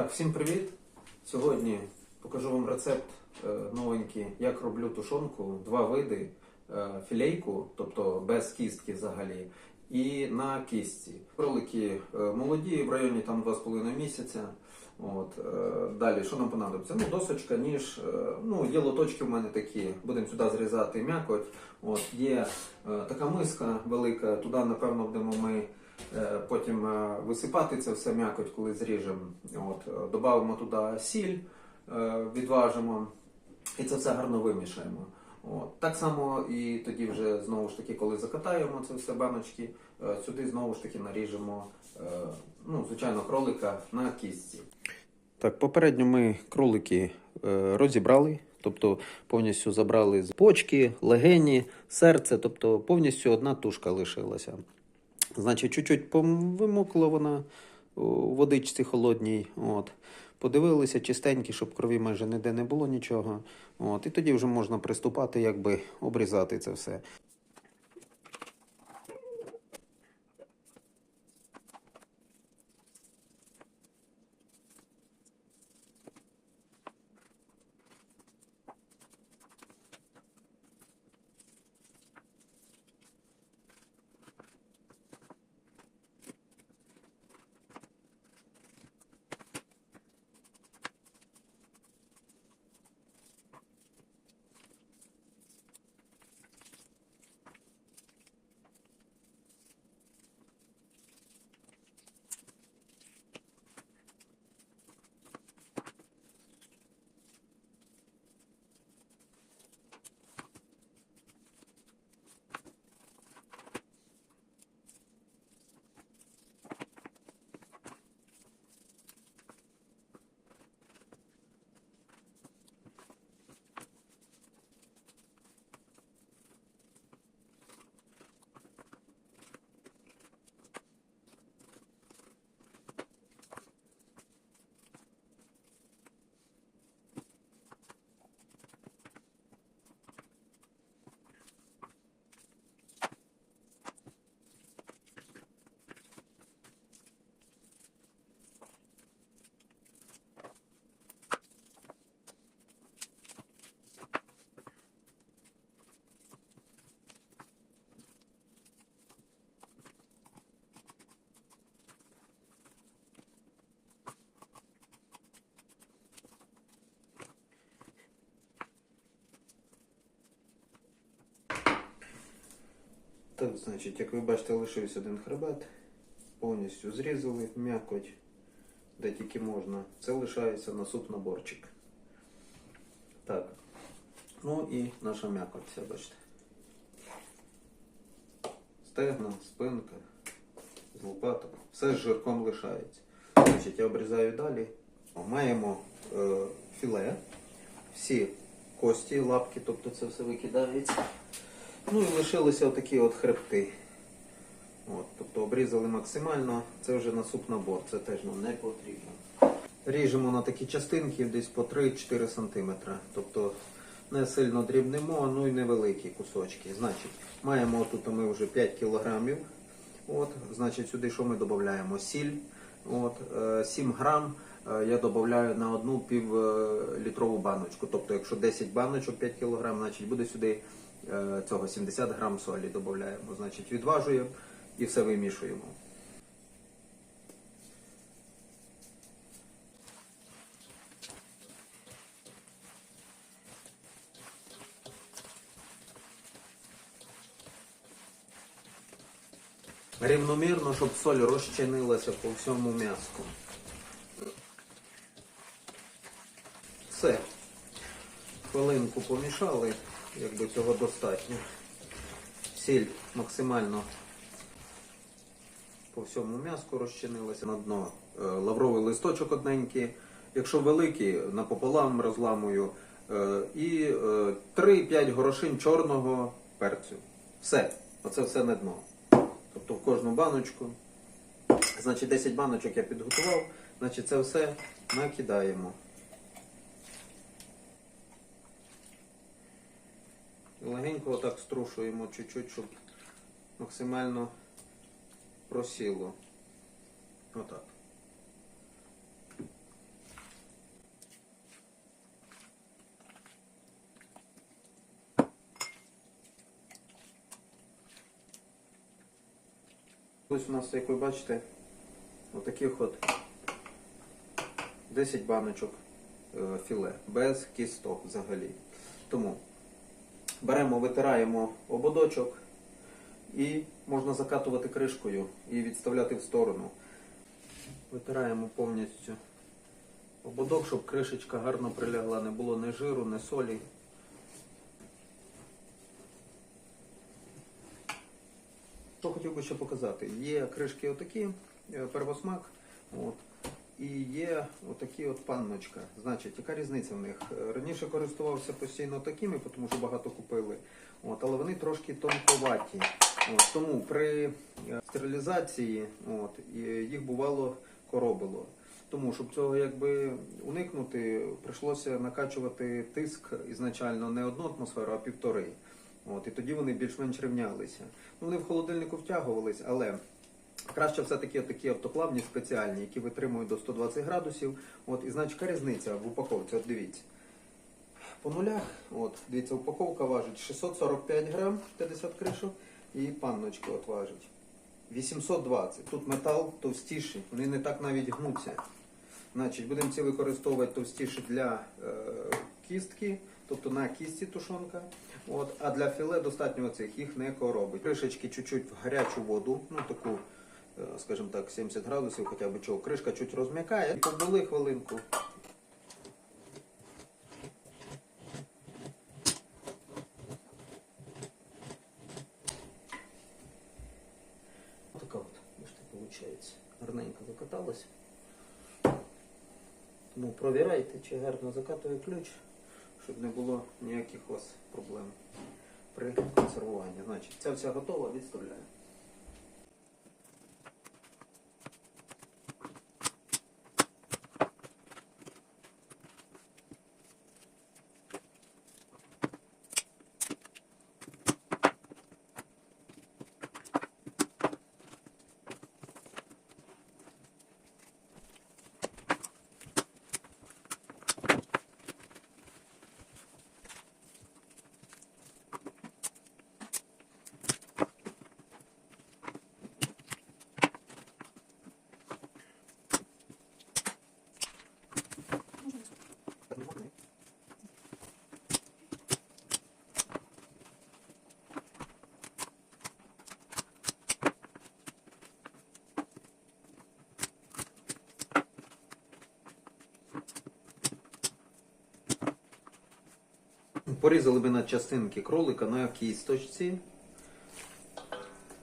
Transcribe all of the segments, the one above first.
Так, всім привіт! Сьогодні покажу вам рецепт е, новенький, як роблю тушонку, два види: е, філейку, тобто без кістки взагалі, і на кістці. Кролики е, молоді, в районі там 2,5 місяця. От, далі, що нам понадобиться? Ну, досочка, ніж, ну, є лоточки в мене такі, будемо сюди зрізати м'якоть. От, є така миска велика, туди, напевно, будемо ми Потім е, висипати це все м'якоть, коли зріжемо. От, е, Добавимо туди сіль, е, відважимо і це все гарно вимішаємо. От. Так само і тоді вже знову ж таки, коли закатаємо це все баночки, е, сюди знову ж таки наріжемо, е, ну, звичайно, кролика на кістці. Так, попередньо ми кролики е, розібрали, тобто повністю забрали з почки, легені, серце, тобто повністю одна тушка лишилася. Значить, чуть-чуть вимокла вона у водичці холодній. От. Подивилися чистенькі, щоб крові майже ніде не було нічого. От. І тоді вже можна приступати, якби обрізати це все. Так, значить, як ви бачите, лишився один хребет. Повністю зрізали м'якоть, де тільки можна. Це лишається на суп-наборчик. Так. Ну і наша м'якоть, все бачите. Стегна, спинка, з лопаток. Все з жирком лишається. Значить, я обрізаю далі. Маємо е, філе, всі кості, лапки, тобто це все викидається. Ну і лишилися отакі от хребти. От, тобто обрізали максимально, це вже на суп-набор, це теж нам не потрібно. Ріжемо на такі частинки десь по 3-4 см. Тобто не сильно дрібнемо, ну і невеликі кусочки. Значить, маємо тут ми вже 5 кг. От, значить, сюди що ми додаємо? Сіль. От, е, 7 грам е, я додаю на одну півлітрову баночку. Тобто, якщо 10 баночок 5 кг, значить буде сюди е, цього 70 грам солі додаємо. Значить, відважуємо і все вимішуємо. Рівномірно, щоб соль розчинилася по всьому м'яску. Все. Хвилинку помішали, якби цього достатньо. Сіль максимально по всьому м'яску розчинилася на дно. Е, Лавровий листочок одненький. Якщо великий, напополам розламую. Е, І е, 3-5 горошин чорного перцю. Все. Оце все на дно. Тобто в кожну баночку. Значить, 10 баночок я підготував. Значить, це все накидаємо. легенько отак струшуємо чуть-чуть, щоб максимально просіло. Отак. Ось у нас, як ви бачите, отаких от 10 баночок е, філе без кісток взагалі. Тому беремо, витираємо ободочок і можна закатувати кришкою і відставляти в сторону. Витираємо повністю ободок, щоб кришечка гарно прилягла, не було ні жиру, ні солі. Що хотів би ще показати? Є кришки отакі, е, первосмак, от, і є отакі от панночка. Значить, яка різниця в них? Е, Раніше користувався постійно такими, тому що багато купили, от, але вони трошки тонковаті. От, тому при е, стерилізації от, їх бувало коробило. Тому, щоб цього якби уникнути, прийшлося накачувати тиск ізначально не одну атмосферу, а півтори. От, і тоді вони більш-менш рівнялися. Ну, вони в холодильнику втягувались, але краще все-таки такі автоклавні спеціальні, які витримують до 120 градусів. От, і значить, яка різниця в упаковці? От дивіться. По нулях, от, дивіться, упаковка важить 645 грам, 50 кришок, і панночки от важить 820. Тут метал товстіший, вони не так навіть гнуться. Значить, будемо ці використовувати товстіші для е, кістки, тобто на кісті тушонка. От, а для філе достатньо оцих, їх не коробить. Кришечки чуть-чуть в гарячу воду, ну таку, скажімо так, 70 градусів, хоча б чого, кришка чуть розм'якає. І побули хвилинку. Така от, бачите, виходить. Гарненько закаталась. Тому провіряйте, чи гарно закатує ключ, щоб не було ніяких у вас проблем при консервуванні. Значить, ця вся готова, відставляю. Порізали ми на частинки кролика на кісточці.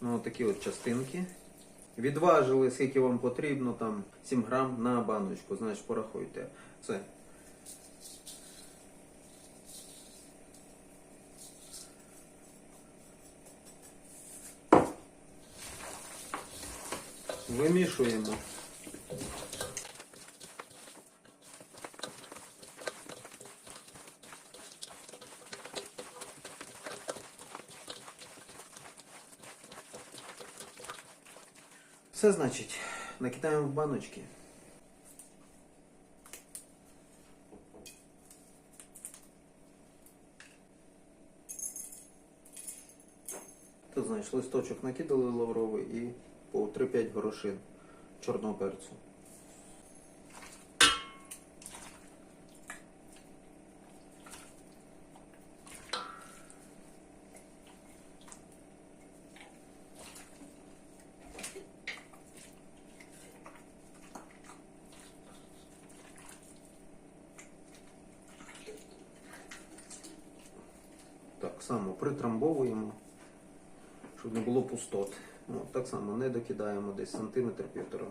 Ну, такі от частинки. Відважили, скільки вам потрібно, там 7 грам на баночку, значить порахуйте. Все. Вимішуємо. Все значить, накидаємо в баночки. Тут, знаєш, листочок накидали лавровий і по 3-5 горошин чорного перцю. Так само притрамбовуємо, щоб не було пустот. Ну, так само не докидаємо десь сантиметр півтора.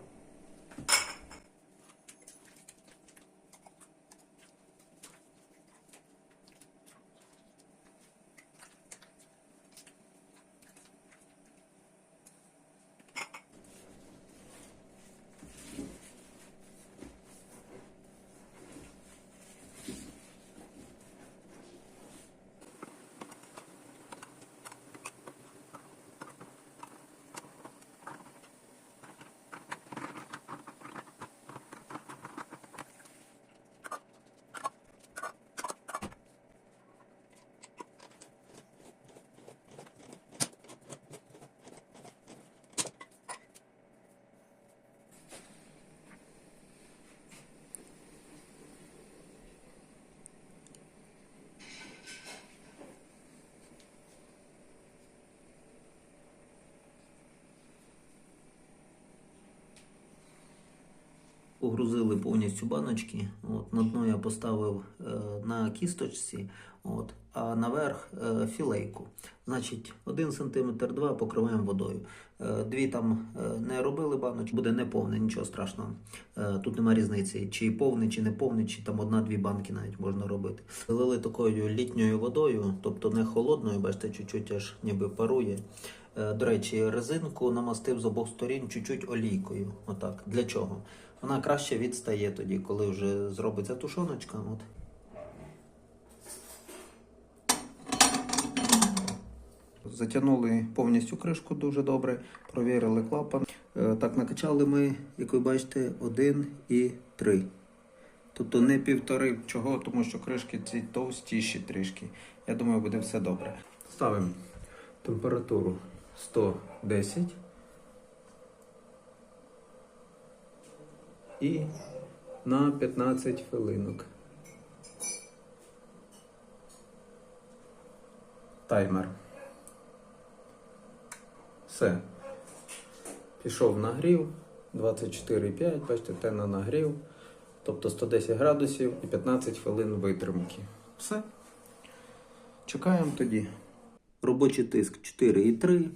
Погрузили повністю баночки. От, на дно я поставив е, на кісточці, от, а наверх е, філейку. Значить, 1 см, 2 покриваємо водою. Е, Дві там е, не робили баночки, буде не повне, нічого страшного. Е, Тут нема різниці, чи повний, чи не повний, чи там одна-дві банки навіть можна робити. Залили такою літньою водою, тобто не холодною, бачите, чуть-чуть аж ніби парує. Е, До речі, резинку намастив з обох сторін чуть-чуть олійкою. Отак. Для чого? Вона краще відстає тоді, коли вже зробиться тушоночка. От. Затягнули повністю кришку дуже добре, провірили клапан. Е, Так, накачали ми, як ви бачите, один і три. Тобто не півтори. Чого? Тому що кришки ці товстіші трішки. Я думаю, буде все добре. Ставимо температуру 110 і на 15 хвилинок. Таймер. Все. Пішов нагрів 24,5, бачите, те на нагрів. Тобто 110 градусів і 15 хвилин витримки. Все. Чекаємо тоді. Робочий тиск 4,3.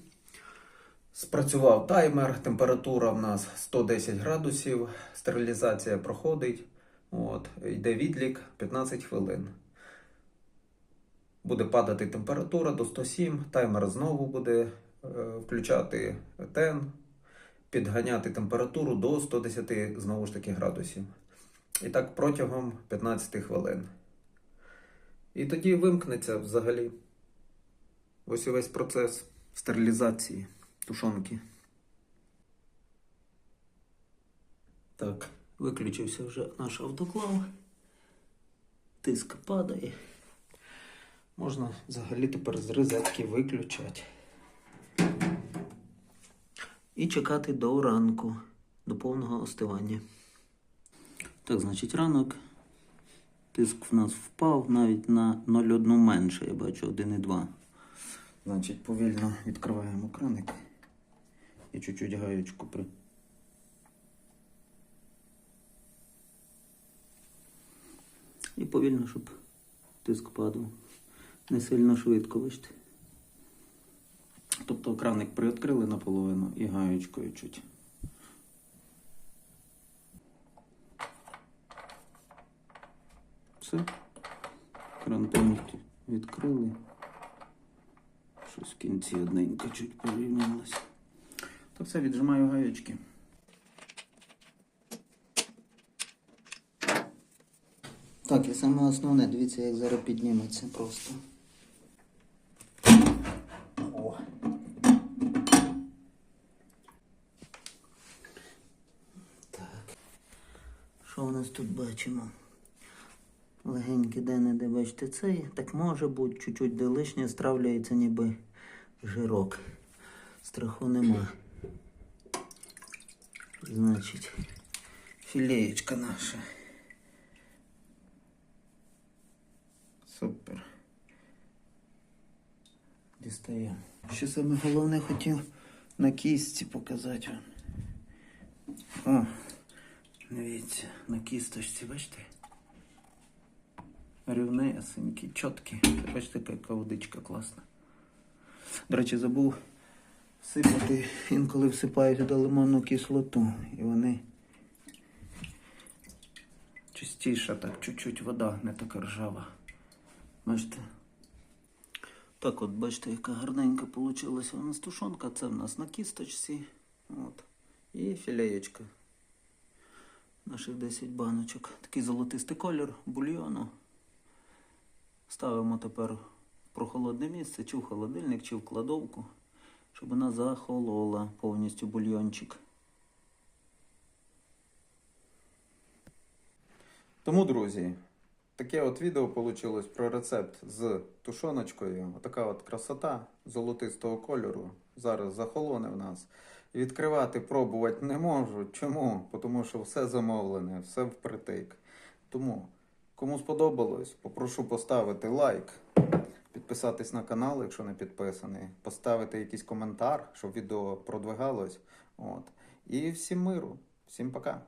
Спрацював таймер, температура в нас 110 градусів, стерилізація проходить. От, йде відлік 15 хвилин. Буде падати температура до 107, таймер знову буде е, включати тен, підганяти температуру до 110 знову ж таки градусів. І так протягом 15 хвилин. І тоді вимкнеться взагалі. Ось і весь процес стерилізації тушонки. Так, виключився вже наш автоклав. Тиск падає. Можна взагалі тепер з розетки виключати. І чекати до ранку, до повного остивання. Так, значить, ранок. Тиск в нас впав навіть на 0,1 менше, я бачу 1,2. Значить, повільно відкриваємо краник і чуть-чуть гаєчку при. І повільно, щоб тиск падав. Не сильно швидко, бачите. Тобто краник приоткрили наполовину і гаєчкою чуть. Все. Кран повністю відкрили. Щось в кінці одненько чуть порівнялося. То все віджимаю гаєчки. Так, і саме основне, дивіться, як зараз підніметься просто. Що у нас тут бачимо? Легеньке де-не-де, бачите, цей. Так може бути, чуть-чуть де лишнє стравлюється ніби жирок. Страху нема. Значить, філеєчка наша. Супер. Дістаємо. Що саме головне хотів на кістці показати вам. О, Дивіться, на кісточці, бачите? рівнесенькі, чіткі. Бачите, яка водичка класна. До речі, забув сипати. Інколи всипаю сюди лимонну кислоту. І вони чистіша, так, чуть-чуть вода, не така ржава. Бачите? Так от, бачите, яка гарненька вийшла у нас тушонка. Це в нас на кісточці. От. І філеєчка. Наших 10 баночок. Такий золотистий колір бульйону. Ставимо тепер в прохолодне місце, чи в холодильник, чи в кладовку, щоб вона захолола повністю бульйончик. Тому, друзі, таке от відео вийшло про рецепт з тушоночкою. Отака от красота золотистого кольору. Зараз захолоне в нас. Відкривати, пробувати не можу. Чому? Тому що все замовлене, все впритик. Тому, кому сподобалось, попрошу поставити лайк, підписатись на канал, якщо не підписаний, поставити якийсь коментар, щоб відео продвигалось. От. І всім миру, всім пока.